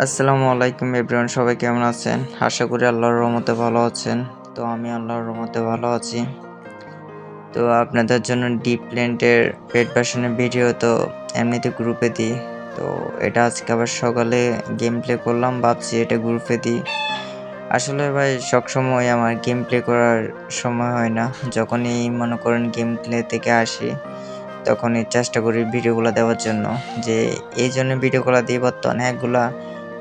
আসসালামু আলাইকুম এভরিওয়ান, সবাই কেমন আছেন? আশা করি আল্লাহর রহমতে ভালো আছেন। তো আমি আল্লাহর রহমতে ভালো আছি। তো আপনাদের জন্য ডিপ প্ল্যান্টের পেট ভার্সনের ভিডিও তো এমনিতে গ্রুপে দিই। তো এটা আজকে আবার সকালে গেম প্লে করলাম, ভাবছি এটা গ্রুপে দিই। আসলে ভাই, সবসময় আমার গেম প্লে করার সময় হয় না। যখনই মনে করেন গেম প্লে থেকে আসি, তখনই চেষ্টা করি ভিডিওগুলো দেওয়ার জন্য। যে এই জন্য ভিডিওগুলো দিই বর্তমানে একগুলা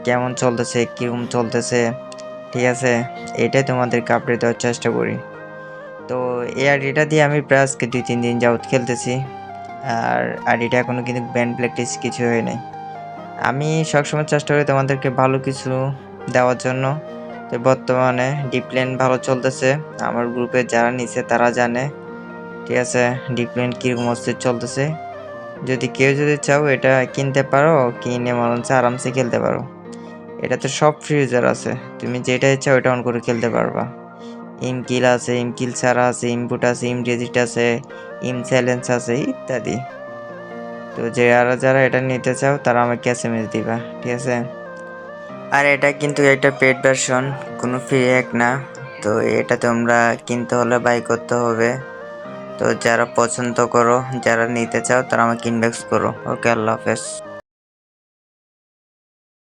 কেমন চলতেছে, কীরকম চলতেছে, ঠিক আছে? এটাই তোমাদেরকে আপডেট দেওয়ার চেষ্টা করি। তো এই আইডিটা দিয়ে আমি প্রায় আজকে দুই, তিন দিন যাবত খেলতেছি। আর আইডিটা এখনও কিন্তু ব্যান্ড প্র্যাকটিস কিছু হয় নাই। আমি সবসময় চেষ্টা করি তোমাদেরকে ভালো কিছু দেওয়ার জন্য। তো বর্তমানে ডিপ্লেন ভালো চলতেছে। আমার গ্রুপে যারা নিছে তারা জানে, ঠিক আছে? ডিপ্লেন কীরকম অস্থির চলতেছে। যদি কেউ যদি চাও এটা কিনতে পারো, কিনে মনে হচ্ছে আরামসে খেলতে পারো। এটাতে সব ফ্রিজার আছে। তুমি যেটা ইচ্ছা ওটা অন করে খেলতে পারবা। ইম কিল আছে ইম কিল ছাড়া আছে ইনপুট আছে ইম ডিজিট আছে ইম চ্যালেঞ্জ আছে, ইত্যাদি। তো যারা যারা এটা নিতে চাও, তারা আমাকে এস এম এস দিবা, ঠিক আছে? আর এটা কিন্তু একটা পেড ভার্সন কোনো ফ্রি এক না। তো এটা তোমরা কিনতে হলে বাই করতে হবে। তো যারা পছন্দ করো, যারা নিতে চাও, তারা আমাকে ইনবক্স করো। ওকে আল্লাহ হাফেজ।